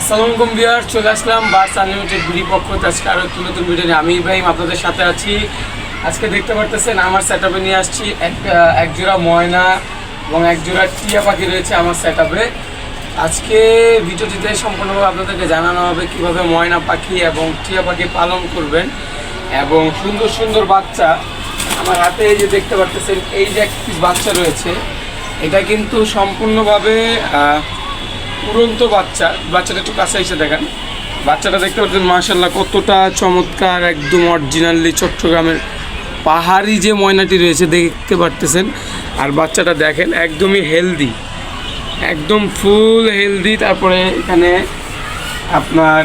আসসালামু আলাইকুম বিয়ার চলে আসলাম বার্স আনলিমিটেড বিডি পক্ষ আজকে আরও একটু নতুন ভিডিও নিয়ে। আমি ইব্রাহিম, আপনাদের সাথে আছি। আজকে দেখতে পারতেছেন, আমার সেট নিয়ে আসছি এক এক জোড়া ময়না এবং এক জোড়া টিয়া পাখি রয়েছে আমার সেট আজকে ভিডিওটিতে সম্পূর্ণভাবে আপনাদেরকে জানানো হবে কীভাবে ময়না পাখি এবং টিয়া পাখি পালন করবেন এবং সুন্দর সুন্দর বাচ্চা। আমার হাতে এই যে দেখতে পারতেছেন, এই যে এক বাচ্চা রয়েছে। এটা কিন্তু সম্পূর্ণভাবে উড়ন্ত বাচ্চা, বাচ্চাটা একটু কাছে এসে দেখেন। বাচ্চাটা দেখতে পাচ্ছেন মার্শাল্লাহ কতটা চমৎকার, একদম অরিজিনালি চট্টগ্রামের পাহাড়ি যে ময়নাটি রয়েছে, দেখতে পারতেছেন। আর বাচ্চাটা দেখেন, একদমই হেলদি একদম ফুল হেলদি তারপরে এখানে আপনার,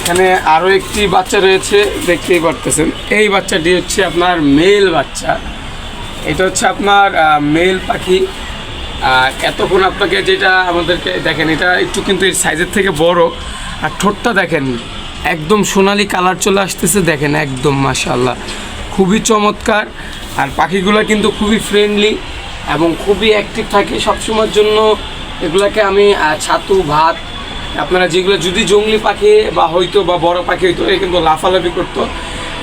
এখানে আরও একটি বাচ্চা রয়েছে, দেখতেই পারতেছেন। এই বাচ্চাটি হচ্ছে আপনার মেল বাচ্চা। এটা হচ্ছে আপনার মেল পাখি। এতক্ষণ আপনাকে যেটা আমাদেরকে দেখেন, এটা একটু কিন্তু এর সাইজের থেকে বড়। আর ঠোঁটটা দেখেন, একদম সোনালি কালার চলে আসতেছে, দেখেন একদম মাশাল্লাহ খুবই চমৎকার। আর পাখিগুলো কিন্তু খুবই ফ্রেন্ডলি এবং খুবই অ্যাক্টিভ থাকে সবসময়ের জন্য। এগুলাকে আমি ছাতু, ভাত, আপনারা যেগুলো, যদি জঙ্গলি পাখি বা হয়তো বা বড় পাখি হইতো এ কিন্তু লাফালাফি করতো।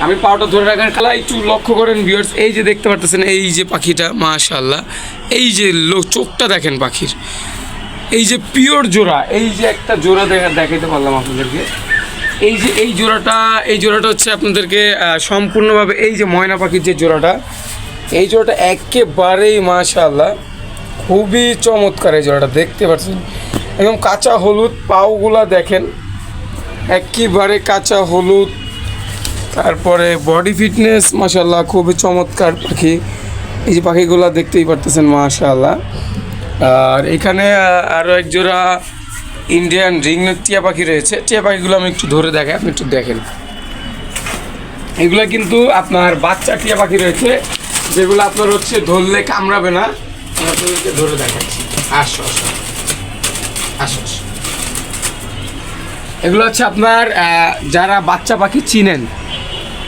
আমি পাউটা ধরে রাখার খেলা, একটু লক্ষ্য করেন ভিউয়ার্স এই যে দেখতে পারতেছেন, এই যে পাখিটা মাশাল্লাহ এই যে চোখটা দেখেন পাখির। এই যে পিওর জোড়া, এই যে একটা জোড়া দেখা দেখাতে পারলাম আপনাদেরকে। এই যে, এই জোড়াটা এই জোড়াটা হচ্ছে আপনাদেরকে সম্পূর্ণভাবে এই যে ময়না পাখির যে জোড়াটা, এই জোড়াটা একেবারেই মাশাল্লাহ খুবই চমৎকার এই জোড়াটা, দেখতে পাচ্ছেন একদম কাঁচা হলুদ পাওগুলা দেখেন, একেবারে কাঁচা হলুদ তারপরে বডি ফিটনেস মাশাল্লাহ খুবই চমৎকার পাখি। এই যে পাখিগুলো দেখতেই পারতেছেন মাশাল্লাহ আর এখানে আরও এক জোড়া ইন্ডিয়ান রিং টিয়া পাখি রয়েছে। টিয়া পাখিগুলো আমি একটু ধরে দেখাই, আপনি একটু দেখেন। এগুলো কিন্তু আপনার বাচ্চা টিয়া পাখি রয়েছে, যেগুলো আপনার হচ্ছে ধরলে কামড়াবে না। আপনাদেরকে ধরে দেখাচ্ছি। আসো আসো। আসো এগুলো হচ্ছে আপনার যারা বাচ্চা পাখি চিনেন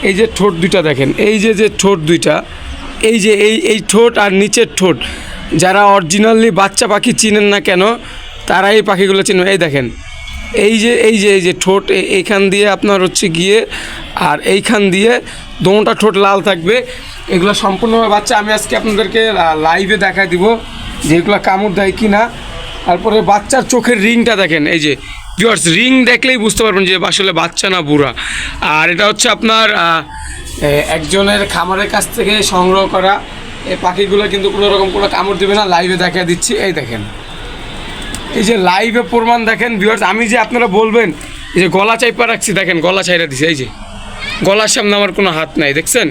এই যে ঠোঁট দুইটা দেখেন, এই যে যে ঠোঁট দুইটা, এই যে এই এই ঠোঁট আর নিচের ঠোঁট, যারা অরিজিনালি বাচ্চা পাখি চিনেন না কেন তারা এই পাখিগুলো চিনবে। এই দেখেন, এই যে এই যে এই যে ঠোঁট এইখান দিয়ে আপনার হচ্ছে গিয়ে, আর এইখান দিয়ে দোনোটা ঠোঁট লাল থাকবে। এগুলো সম্পূর্ণভাবে বাচ্চা, আমি আজকে আপনাদেরকে লাইভে দেখা দিব যে এগুলো কামড় দেয় কি না তারপরে বাচ্চার চোখের রিংটা দেখেন, এই যে ভিউয়ার্স রিং দেখলেই বুঝতে পারবেন যে আসলে বাচ্চা না বুড়া। আর এটা হচ্ছে আপনার একজনের খামারের কাছ থেকে সংগ্রহ করা। এই পাখিগুলো কিন্তু কোনো রকম কোনো কামড় দেবে না লাইভে দেখা দিচ্ছি। এই দেখেন। এই যে লাইভে প্রমাণ দেখেন ভিউয়ার্স আমি যে আপনারা বলবেন, এই যে গলা চাইপা রাখছি, দেখেন গলা চাইরা দিছে, এই যে। গলার সামনে আমার কোনো হাত নাই, দেখছেন?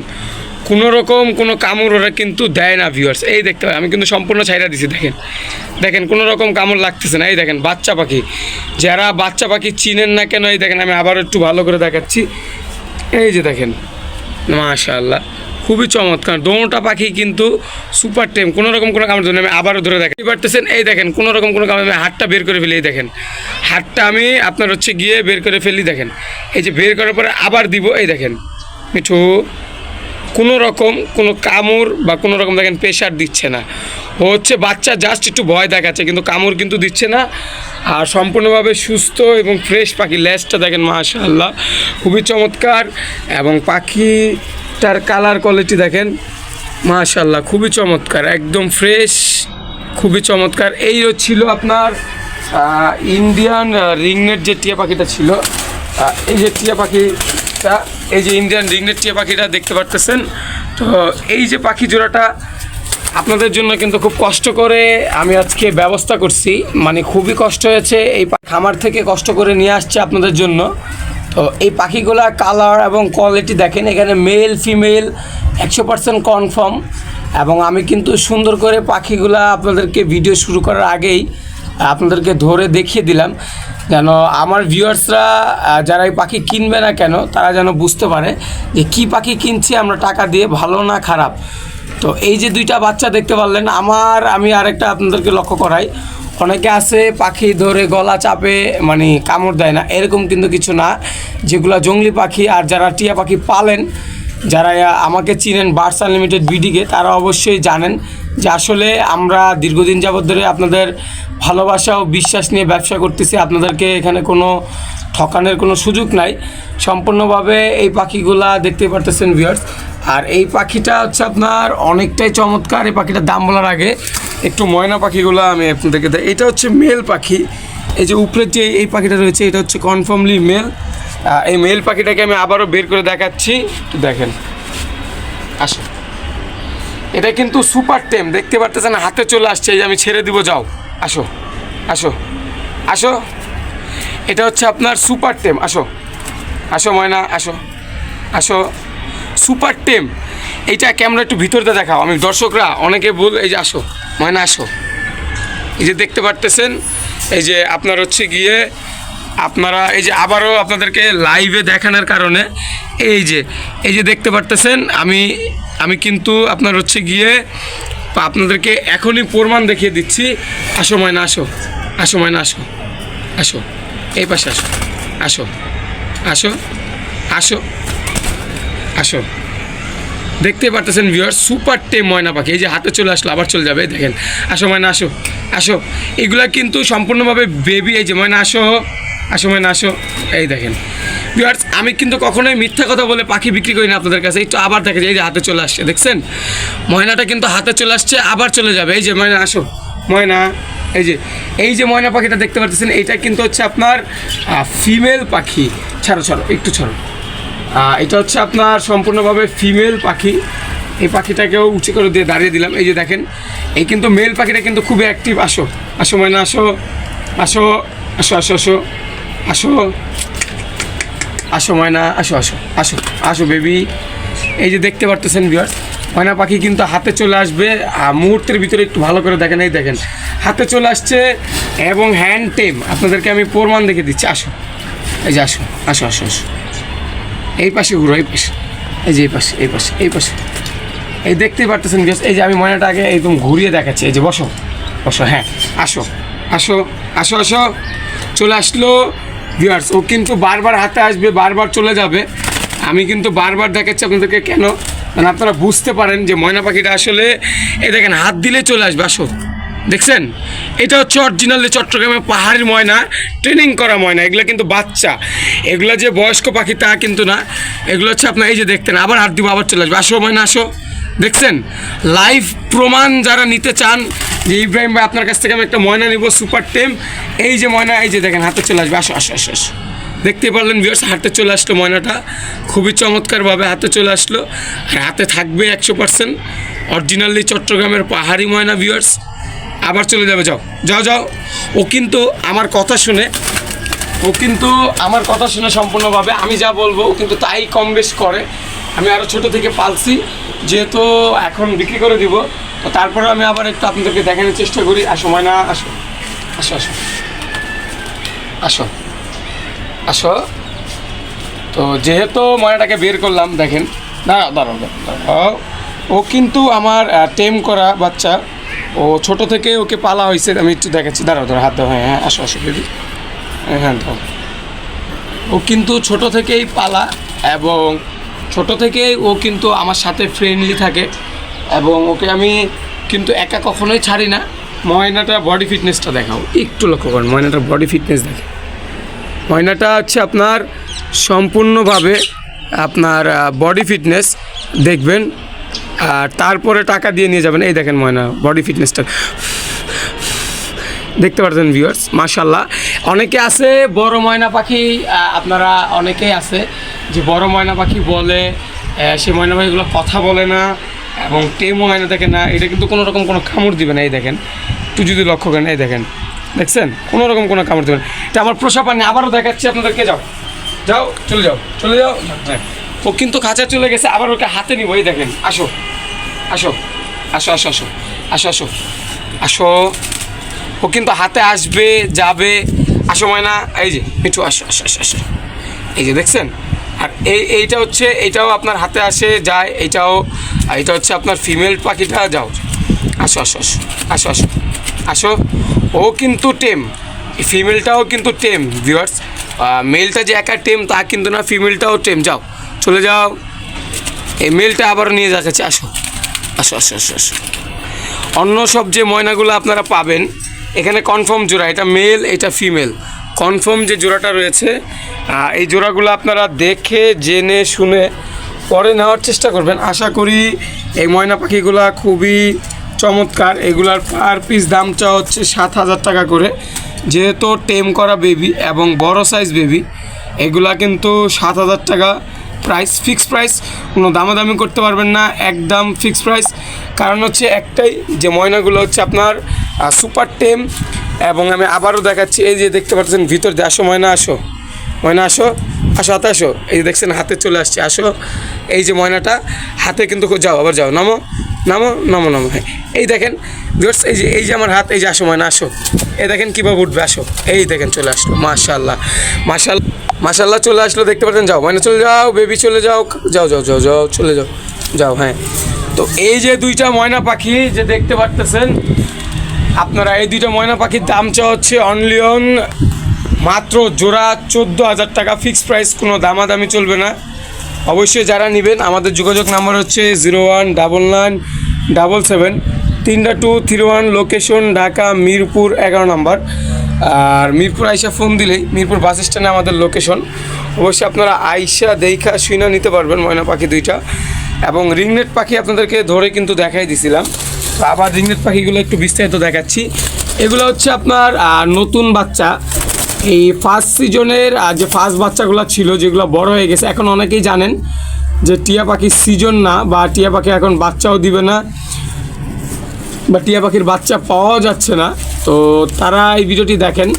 কোনো রকম কোনো কামড় ওরা কিন্তু দেয় না ভিউয়ার্স এই দেখতে হয় আমি কিন্তু সম্পূর্ণ ছাইরা দিছি, দেখেন। দেখেন, কোনো রকম কামড় লাগতেছে না, এই দেখেন, বাচ্চা পাখি। যারা বাচ্চা পাখি চিনেন না কেন, এই দেখেন, আমি আবার একটু ভালো করে দেখাচ্ছি। এই যে দেখেন, মাশাআল্লাহ, খুবই চমৎকার। দোনোটা পাখি কিন্তু সুপার টেম কোনো রকম কোনো কামড় ধরে। আমি আবারও ধরে দেখেন পারতেছেন? এই দেখেন, কোনো রকম কোনো কামড় আমি হাতটা বের করে ফেলি, এই দেখেন। হাতটা আমি আপনার হচ্ছে গিয়ে বের করে ফেলি, দেখেন। এই যে বের করার পরে আবার দিব, এই দেখেন। মিঠু কোনো রকম কোনো কামড় বা কোনো রকম দেখেন প্রেশার দিচ্ছে না। ও হচ্ছে বাচ্চা জাস্ট একটু ভয় দেখাচ্ছে, কিন্তু কামড় কিন্তু দিচ্ছে না। আর সম্পূর্ণভাবে সুস্থ এবং ফ্রেশ পাখি ল্যাসটা দেখেন, মাশাআল্লাহ। খুবই চমৎকার। এবং পাখিটার কালার কোয়ালিটি দেখেন, মাশাআল্লাহ, খুবই চমৎকার, একদম ফ্রেশ খুবই চমৎকার। এই ছিল আপনার ইন্ডিয়ান রিংনেট যে টিয়া পাখিটা ছিল এই যে টিয়া পাখিটা, এই যে ইন্ডিয়ান রিংনেট টিয়া পাখিটা দেখতে পারতেছেন। তো এই যে পাখি জোড়াটা আপনাদের জন্য কিন্তু খুব কষ্ট করে আমি আজকে ব্যবস্থা করছি। মানে খুবই কষ্ট হয়েছে, এই খামার থেকে কষ্ট করে নিয়ে আসছে আপনাদের জন্য। তো এই পাখিগুলা কালার এবং কোয়ালিটি দেখেন, এখানে মেল ফিমেল একশো পার্সেন্ট কনফার্ম এবং আমি কিন্তু সুন্দর করে পাখিগুলা আপনাদেরকে ভিডিও শুরু করার আগেই আপনাদেরকে ধরে দেখিয়ে দিলাম। যেন আমার ভিউয়ার্সরা যারা এই পাখি কিনবে না কেন, তারা যেন বুঝতে পারে যে কি পাখি কিনছি আমরা টাকা দিয়ে, ভালো না খারাপ। তো এই যে দুইটা বাচ্চা দেখতে পারলেন, আমার, আমি আরেকটা আপনাদেরকে লক্ষ্য করাই। অনেকে আছে পাখি ধরে গলা চাপে মানে কামড় দেয় না, এরকম কিন্তু কিছু না। যেগুলো জঙ্গলি পাখি আর যারা টিয়া পাখি পালেন, যারা আমাকে চিনেন, বার্স আনলিমিটেড বিডিকে, তারা অবশ্যই জানেন যে আসলে আমরা দীর্ঘদিন যাবৎ ধরে আপনাদের ভালোবাসা ও বিশ্বাস নিয়ে ব্যবসা করতেছি, আপনাদেরকে এখানে কোনো ঠকানের কোনো সুযোগ নাই। সম্পূর্ণভাবে এই পাখিগুলা দেখতে পারতেছেন ভিউয়ার্স আর এই পাখিটা হচ্ছে আপনার অনেকটাই চমৎকার, এই পাখিটার দাম বলার আগে একটু ময়না পাখিগুলো আমি আপনাদেরকে দেখ এটা হচ্ছে মেল পাখি। এই যে উপরের যে এই পাখিটা রয়েছে, এটা হচ্ছে কনফার্মলি মেল এই মেল পাখিটাকে আমি আবারও বের করে দেখাচ্ছি। দেখেন। আসো এটা কিন্তু সুপার টেম, দেখতে পারতেছেন, হাতে চলে আসছে, এই যে আমি ছেড়ে দিব, যাও। আসো আসো আসো। এটা হচ্ছে আপনার সুপার টেম, আসো। আসো, ময়না, আসো আসো। সুপার টেম, এইটা ক্যামেরা একটু ভিতরতে দেখাও। আমি দর্শকরা, অনেকে বল এই যে আসো, ময়না, আসো। এই যে দেখতে পারতেছেন, এই যে আপনার হচ্ছে গিয়ে আপনারা এই যে আবারও আপনাদেরকে লাইভে দেখানোর কারণে এই যে এই যে দেখতে পারতেছেন, আমি আমি কিন্তু আপনার হচ্ছে গিয়ে আপনাদেরকে এখনই প্রমাণ দেখিয়ে দিচ্ছি। আসো ময়না, আসো আসো ময়না, আসো আসো, এই পাশে আসো আসো আসো আসো আসো। দেখতে পারতেছেন ভিউয়ার সুপার টেম ময়না পাখি, এই যে হাতে চলে আসলো, আবার চলে যাবে, দেখেন। আসো ময়না, আসো আসো। এগুলা কিন্তু সম্পূর্ণভাবে বেবি এই যে ময়না, আসো। আসো ময়না আসো। এই দেখেন। ভিউয়ার্স আমি কিন্তু কখনোই মিথ্যা কথা বলে পাখি বিক্রি করি না আপনাদের কাছে। একটু আবার দেখে এই যে হাতে চলে আসছে, দেখছেন? ময়নাটা কিন্তু হাতে চলে আসছে, আবার চলে যাবে। এই যে ময়না, আসো। ময়না, এই যে এই যে ময়না পাখিটা দেখতে পাচ্ছেন এইটা কিন্তু হচ্ছে আপনার ফিমেল পাখি। ছাড়ো ছাড়ো, একটু ছাড়ো। এটা হচ্ছে আপনার সম্পূর্ণভাবে ফিমেল পাখি। এই পাখিটাকেও উঁচু করে দিয়ে দাঁড়িয়ে দিলাম। এই যে দেখেন, এই কিন্তু মেল পাখিটা কিন্তু খুবই অ্যাক্টিভ আসো আসো ময়না, আসো। আসো আসো আসো আসো। আসো। আসো ময়না, আসো আসো আসো আসো বেবি এই যে দেখতে পারতেছেন বিয়ার ময়না পাখি কিন্তু হাতে চলে আসবে মুহূর্তের ভিতরে একটু ভালো করে দেখেন, এই দেখেন। হাতে চলে আসছে এবং হ্যান্ড টেম আপনাদেরকে আমি প্রমাণ দেখে দিচ্ছি, আসো। এই যে আসো আসো আসো আসো। এই পাশে ঘুরো, এই পাশে। এই যে এই পাশে এই পাশে এই পাশে। এই দেখতেই পারতেছেন বেশ এই যে আমি ময়নাটা আগে একদম ঘুরিয়ে দেখাচ্ছি। এই যে বসো বসো হ্যাঁ আসো আসো আসো আসো। চলে আসলো ভিউয়ার্স ও কিন্তু বারবার হাতে আসবে, বারবার চলে যাবে। আমি কিন্তু বারবার দেখাচ্ছি আপনাদেরকে কেন? মানে আপনারা বুঝতে পারেন যে ময়না পাখিটা আসলে, এ দেখেন, হাত দিলে চলে আসবে, আসো। দেখছেন? এটা হচ্ছে অরিজিনালি চট্টগ্রামের পাহাড়ি ময়না ট্রেনিং করা ময়না, এগুলো কিন্তু বাচ্চা। এগুলো যে বয়স্ক পাখি, তা কিন্তু না। এগুলো হচ্ছে আপনার, এই যে দেখতেন, আবার হাত দিব, আবার চলে আসবে। আসো ময়না, আসো। দেখছেন? লাইভ প্রমাণ যারা নিতে চান যে ইব্রাহিম ভাই আপনার কাছ থেকে আমি একটা ময়না নিব সুপার টেম এই যে ময়না, এই যে দেখেন, হাতে চলে আসবে। আসো আসো আসো দেখতে পারলেন ভিউয়ার্স হাতে চলে আসলো ময়নাটা। খুবই চমৎকারভাবে হাতে চলে আসলো। আর হাতে থাকবে একশো পার্সেন্ট অরিজিনালি চট্টগ্রামের পাহাড়ি ময়না ভিউয়ার্স আবার চলে যাবে, যাও যাও যাও। ও কিন্তু আমার কথা শুনে, ও কিন্তু আমার কথা শুনে সম্পূর্ণভাবে আমি যা বলব, ও কিন্তু তাই কম বেশ করে। আমি আরও ছোট থেকে পালছি, যেহেতু এখন বিক্রি করে দিব। তো তারপরে আমি আবার একটু আপনাদেরকে দেখানোর চেষ্টা করি। আর সময় না, আসো। আসো আসো। আসো। আসো। তো যেহেতু ময়নাটাকে বের করলাম, দেখেন। না, দাঁড়াও ও কিন্তু আমার টেম করা বাচ্চা। ও ছোট থেকে ওকে পালা হয়েছে। আমি একটু দেখাচ্ছি। দাঁড়াও দাঁড়াও, হাত দাও হ্যাঁ হ্যাঁ আসো আসো, বেবি। হ্যাঁ হ্যাঁ দাও ও কিন্তু ছোট থেকেই পালা এবং ছোট থেকেই ও কিন্তু আমার সাথে ফ্রেন্ডলি থাকে। এবং ওকে আমি কিন্তু একা কখনোই ছাড়ি না। ময়নাটা বডি ফিটনেসটা দেখাও। একটু লক্ষ্য করেন ময়নাটার বডি ফিটনেস দেখে। ময়নাটা হচ্ছে আপনার সম্পূর্ণভাবে আপনার বডি ফিটনেস দেখবেন, আর তারপরে টাকা দিয়ে নিয়ে যাবেন। এই দেখেন ময়না বডি ফিটনেসটা দেখতে পাচ্ছেন ভিউয়ার্স মাশাল্লাহ অনেকে আছে বড় ময়না পাখি আপনারা অনেকেই আছে যে বড় ময়না পাখি বলে সে ময়না পাখিগুলো কথা বলে না। এবং টেমও হয় না দেখেন না, এটা কিন্তু কোনো রকম কোনো কামড় দিবে না, এই দেখেন। একটু যদি লক্ষ্য করেন, এই দেখেন। দেখছেন? কোনো রকম কোনো কামড় দিবে না। এটা আমার প্রসাব পানি, আবারও দেখাচ্ছি আপনাদেরকে যাও। যাও, চলে যাও চলে যাও। হ্যাঁ। ও কিন্তু খাঁচা চলে গেছে, আবার ওকে হাতে নিব, এই দেখেন। আসো আসো আসো আসো আসো আসো আসো আসো। ও কিন্তু হাতে আসবে, যাবে। আসো, ময়না, এই যে, মিঠু, আসো আসো আসো আসো। এই যে, দেখছেন? আর এই এইটা হচ্ছে এইটাও আপনার হাতে আসে, যায় এইটাও আর এটা হচ্ছে আপনার ফিমেল পাখিটা, যাও। আসো আসো আসো আসো আসো আসো। ও কিন্তু টেম। ফিমেলটাও কিন্তু টেম ভিউয়ার্স মেলটা যে একা টেম, তা কিন্তু না ফিমেলটাও টেম। যাও, চলে যাও। এই মেলটা আবার নিয়ে যাচ্ছে, আসো। আসো আসো আসো আসো। অন্য সব যে ময়নাগুলো আপনারা পাবেন, এখানে কনফার্ম জোড়া, এটা মেল এটা ফিমেল কনফার্ম যে জোড়াটা রয়েছে এই জোড়াগুলো আপনারা দেখে, জেনে, শুনে পরে নেওয়ার চেষ্টা করবেন। আশা করি এই ময়না পাখিগুলা খুবই চমৎকার। এগুলার পার পিস দামটা হচ্ছে সাত হাজার টাকা করে। যেহেতু টেম করা বেবি এবং বড় সাইজ বেবি, এগুলা কিন্তু সাত হাজার টাকা প্রাইস ফিক্স প্রাইস কোনো দামাদামি করতে পারবেন না, একদম ফিক্স প্রাইস কারণ হচ্ছে একটাই, যে ময়নাগুলো হচ্ছে আপনার সুপার টেম। এবং আমি আবারও দেখাচ্ছি, এই যে দেখতে পাচ্ছেন, ভিতর দিয়ে আসো, ময়না, আসো। ময়না, আসো। আসো, হাতে আসো। এই যে দেখছেন, হাতে চলে আসছে। আসো। এই যে ময়নাটা, হাতে কিন্তু যাও, আবার যাও। নামো নামো নামো নামো। হ্যাঁ। এই দেখেন এই যে এই যে আমার হাত, এই যে আসো ময়না, আসো। এই দেখেন কীভাবে উঠবে, আসো। এই দেখেন চলে আসলো মাশাল্লাহ মাশাল মাশাল্লাহ চলে আসলো, দেখতে পাচ্ছেন? যাও, ময়না, চলে যাও, বেবি চলে যাও। যাও যাও যাও যাও, চলে যাও। যাও হ্যাঁ। তো এই যে দুইটা ময়না পাখি যে দেখতে পারতেছেন, আপনারা এই দুইটা ময়না পাখির দাম চা হচ্ছে অনলি অন মাত্র জোড়া চোদ্দ হাজার টাকা ফিক্সড প্রাইস কোনো দামাদামি চলবে না। অবশ্যই যারা নেবেন, আমাদের যোগাযোগ নাম্বার হচ্ছে zero one double nine double seven, তিনটা two three one location Dhaka, Mirpur, এগারো নাম্বার। আর মিরপুর আইসা ফোন দিলেই, মিরপুর বাস স্ট্যান্ডে আমাদের লোকেশন অবশ্যই আপনারা আইসা দেখা শুইনা নিতে পারবেন, ময়না পাখি দুইটা। এবং রিংনেট পাখি আপনাদেরকে ধরে কিন্তু দেখাই দিছিলাম। তো আবার রিংনেট পাখিগুলো একটু বিস্তারিত দেখাচ্ছি। এগুলো হচ্ছে আপনার নতুন বাচ্চা। এই ফার্স্ট সিজনের যে ফার্স্ট বাচ্চাগুলো ছিল, যেগুলো বড় হয়ে গেছে, এখন অনেকেই জানেন যে টিয়া পাখির সিজন না, বা টিয়া পাখি এখন বাচ্চাও দিবে না, বা টিয়া পাখির বাচ্চা পাওয়া যাচ্ছে না। তো তারা এই ভিডিওটি দেখেন।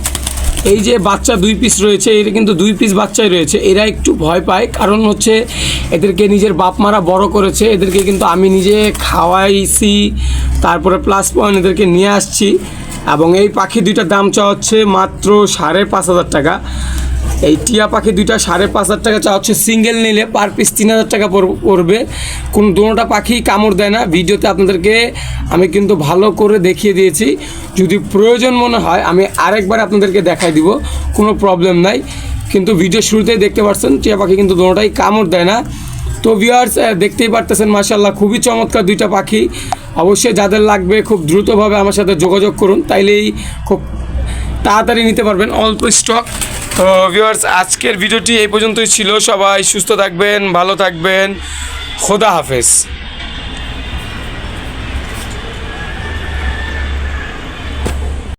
এই যে বাচ্চা দুই পিস রয়েছে এটা কিন্তু দুই পিস বাচ্চাই রয়েছে। এরা একটু ভয় পায়, কারণ হচ্ছে এদেরকে নিজের বাপ মারা বড় করেছে, এদেরকে কিন্তু আমি নিজে খাওয়াইছি, তারপরে প্লাস পয়েন্ট এদেরকে নিয়ে আসছি। এবং এই পাখি দুইটার দাম চা হচ্ছে মাত্র সাড়ে পাঁচ হাজার টাকা। এই টিয়া পাখি দুইটা সাড়ে পাঁচ হাজার টাকা চা হচ্ছে সিঙ্গেল নিলে পার পিস তিন হাজার টাকা পড়- পড়বে। কোন দুটোটা পাখি কামড় দেয় না। ভিডিওতে আপনাদেরকে আমি কিন্তু ভালো করে দেখিয়ে দিয়েছি। যদি প্রয়োজন মনে হয় আমি আরেকবার আপনাদেরকে দেখাই দিব, কোনো প্রবলেম নাই। কিন্তু ভিডিও শুরুতেই দেখতে পাচ্ছেন টিয়া পাখি কিন্তু দুটোটাই কামড় দেয় না। তো ভিউয়ার্স দেখতেই পারতেছেন মাশাল্লাহ খুবই চমৎকার দুইটা পাখি। অবশ্যই যাদের লাগবে খুব দ্রুতভাবে আমার সাথে যোগাযোগ করুন, তাইলেই খুব তাড়াতাড়ি নিতে পারবেন, অল্প স্টক। তো ভিউয়ার্স আজকের ভিডিওটি এই পর্যন্তই ছিল। সবাই সুস্থ থাকবেন, ভালো থাকবেন। খোদা হাফেজ।